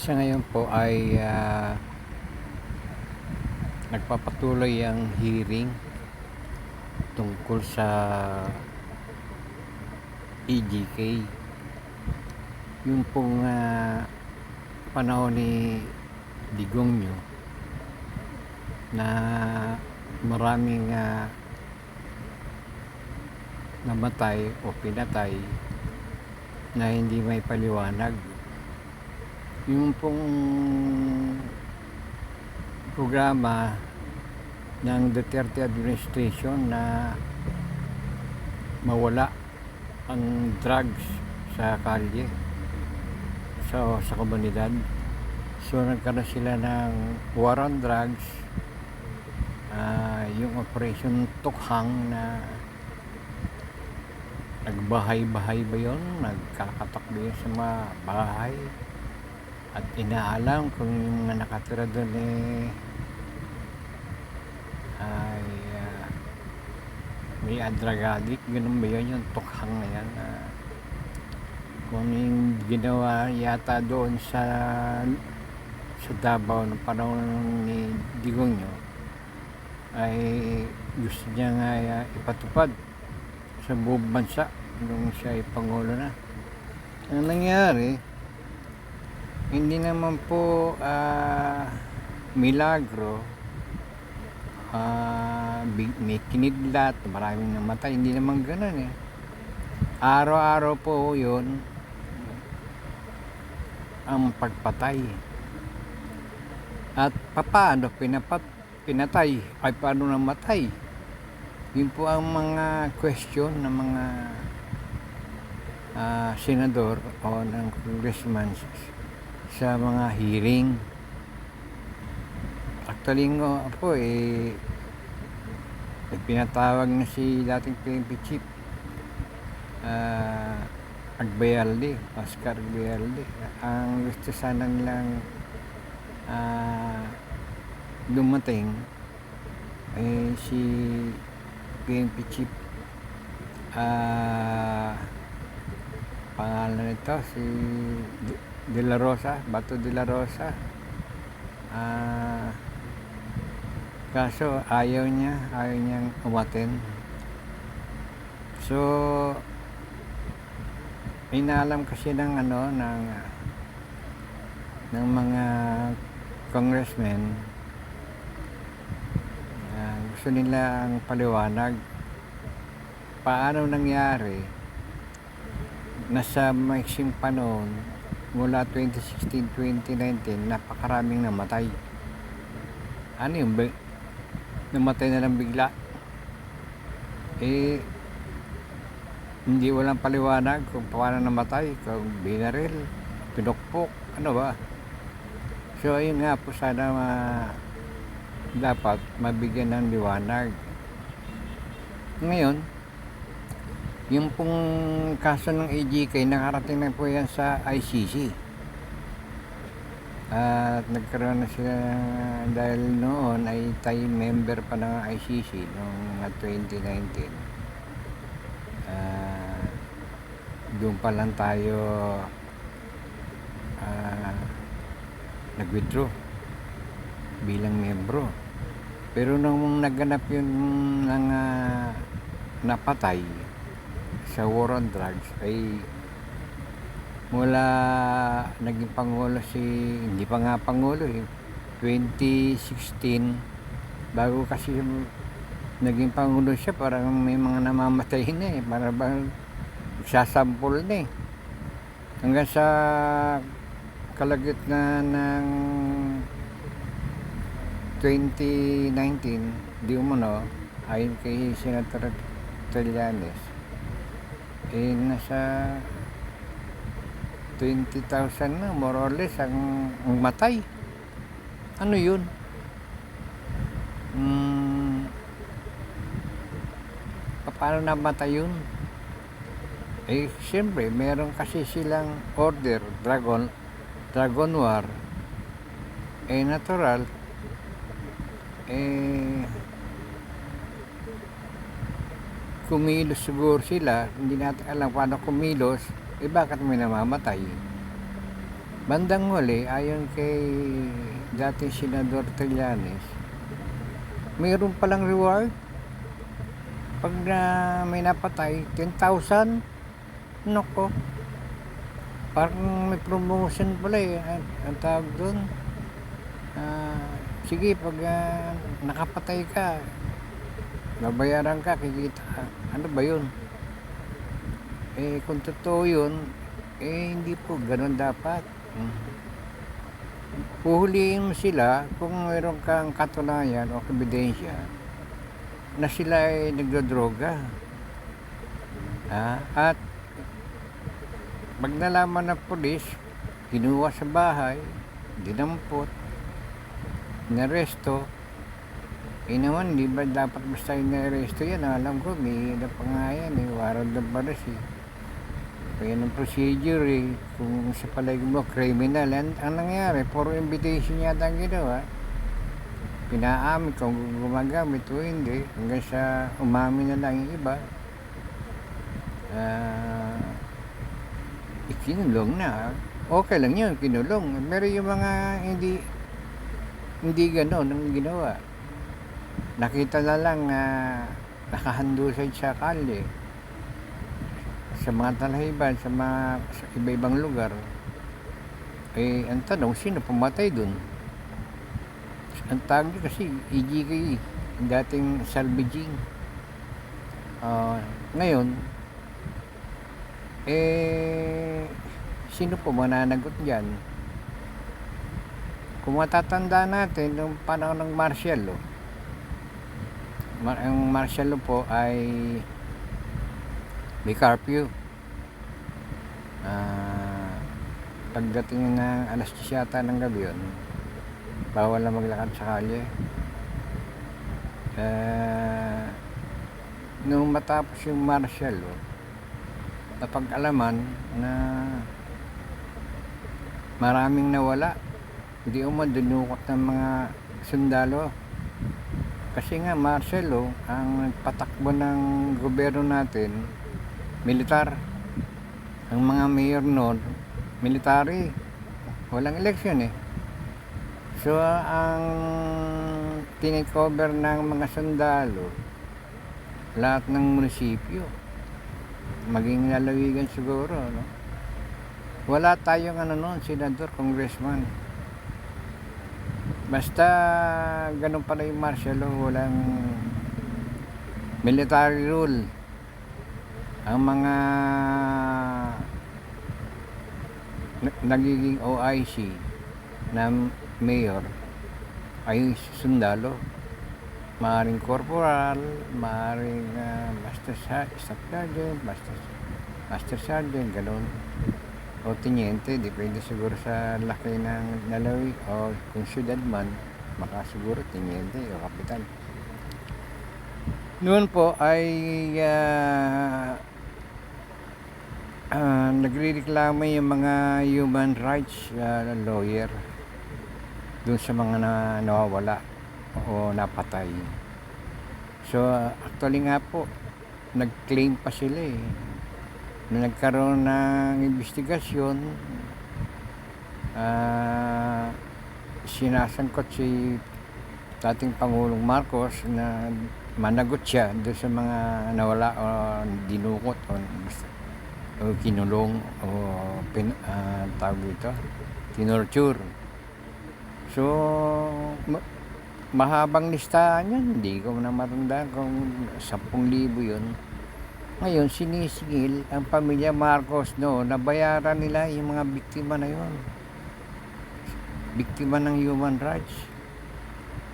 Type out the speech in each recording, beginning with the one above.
Sa ngayon po ay ah, nagpapatuloy ang hearing tungkol sa EGK. Yung pong ah, panahon ni Digong nyo na maraming ah, namatay o pinatay na hindi may paliwanag. Yung pong programa ng Duterte administration na mawala ang drugs sa kalye sa sa komunidad. So nagkaroon sila ng war on drugs. Ah, yung operation Tukhang na nagbahay-bahay ba yun? Nagkakatakbo yun sa mga bahay. At inaalam kung yung mga nakatira doon eh ay ah, may drug addict. Ganun ba yun? Yung tukhang na yan. ah. kung yung ginawa yata doon sa sa Davao ng panahon ni Digong nyo ay gusto niya nga ah, ipatupad sa buong bansa nung siya ay Pangulo na. Ang nangyari, hindi naman po ah, milagro big- may kinidlat, maraming namatay. Hindi naman ganun eh. Araw-araw po yun ang pagpatay. At papaano pinapat, pinatay? Ay paano namatay? Yun po ang mga question ng mga ah, senador o ng congressman sa mga hearing. Actually nga po eh pinatawag na si dating PNP chief ah Agbayalde, Oscar Agbayalde. Ang gusto sana nilang ah, dumating ay si PNP chief ah pangalan nito si De- La Rosa, Bato De La Rosa. Ah kaso ayaw niya, ayaw niyang umaten. So inaalam kasi ng ano ng ng mga congressmen ah, gusto nila ang paliwanag paano nangyari nasa maiksing panahon mula 2016-2019 napakaraming namatay. Ano yung namatay na lang bigla. Eh hindi walang paliwanag kung paano namatay kung binaril pinukpok ano ba? So ayun nga po sana ma- dapat mabigyan ng liwanag. Ngayon yung pong kaso ng AGK nakarating na po yan sa ICC at nagkaroon na sila dahil noon ay tayo member pa ng ICC noong 2019 Ah, doon pa lang tayo ah, nag-withdraw bilang membro. Pero nung naganap yung mga napatay sa war on drugs ay mula naging pangulo si hindi pa nga pangulo eh 2016 bago kasi naging pangulo siya parang may mga namamatay na eh para bang nagsasampol na eh. Hanggang sa kalagitnaan ng 2019 di umano ayon kay Senator Trillanes eh nasa 20,000 na more or less ang, ang matay. Ano yun? Mm, paano namatay yun? Eh siyempre meron kasi silang order dragon dragon war. Eh natural. Eh kumilos siguro sila hindi natin alam paano kumilos eh bakit may namamatay Bandang huli, ayon kay dating Senador Trillanes, mayroon palang reward. Pag na may napatay, 10,000. Nako. Parang may promotion pala eh. Ang, ang tawag doon. Ah, sige, pag ah, nakapatay ka, babayaran ka, kikita ka. Ano ba yun? Eh, kung totoo yun, eh, hindi po ganun dapat. Hmm. Mo sila kung mayroon kang katunayan o ebidensya na sila ay nagdodroga. Ah, at pag nalaman ng polis, kinuha sa bahay, dinampot, naresto, eh naman, di ba dapat basta inaresto yan? Alam ko, may na pa nga yan, eh, warrant of arrest eh. Kaya ng procedure eh, kung sa palagi mo, criminal. Ang, ang nangyari, puro invitation yata ang ginawa. Pinaamin kung gumagamit o hindi, hanggang sa umamin na lang yung iba. Ah, ikinulong na. Okay lang yun, kinulong. Pero yung mga hindi hindi gano'n ang ginawa. Nakita na lang na nakahandusay sa kalye sa mga talahiban, sa mga sa iba-ibang lugar. Eh, ang tanong, sino pumatay dun? Ang tawag niya kasi EGK, yung dating salvaging. Ah, ngayon, eh, sino po mananagot dyan? Kung matatanda natin, nung panahon ng martial law, mar- ang martial law po ay may curfew. Ah, pagdating ng alas 10 yata ng gabi yun, bawal na maglakad sa kalye. Eh, nung matapos yung martial law, napag-alaman na maraming nawala. Hindi umad dinukot ng mga sundalo. Kasi nga Marcelo, ang nagpatakbo ng gobyerno natin, militar. Ang mga mayor noon, military. Walang eleksyon eh. So, ang tinikover ng mga sundalo, lahat ng munisipyo, maging lalawigan siguro, no? Wala tayong ano noon, senador, congressman. Basta ganun pala yung martial law, walang military rule. Ang mga na- nagiging OIC na mayor ay sundalo. Maaring corporal, maaring ah, master sergeant, master, master sergeant, ganun. O tiniente, depende siguro sa laki ng nalawi o kung syudad man, baka siguro tiniente o kapitan. Noon po ay ah, ah, nagrereklamo yung mga human rights ah, lawyer doon sa mga na, nawawala o napatay. So actually nga po, nag-claim pa sila eh nagkaroon ng investigasyon ah sinasangkot si dating Pangulong Marcos na managot siya doon sa mga nawala o dinukot o, o kinulong o pin, ah, tawag dito, tinorture. So, ma- mahabang listahan yan. Hindi ko na matandaan kung 10,000 yun. Ngayon, sinisingil ang pamilya Marcos no, nabayaran nila yung mga biktima na yun. Biktima ng human rights.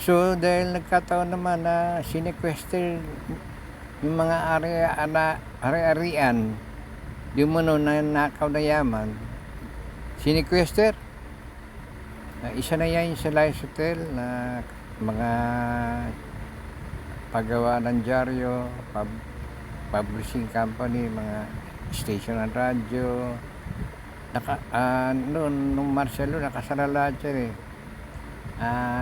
So, dahil nagkataon naman na sinequester yung mga ari-arian, yung mano na nakaw na yaman, sinequester. Uh, isa na yan sa Lice Hotel na mga paggawa ng dyaryo, pub, publishing company, mga station ng radyo. Naka, ah, noon, nung Marcelo, nakasara lahat yan eh. Ah,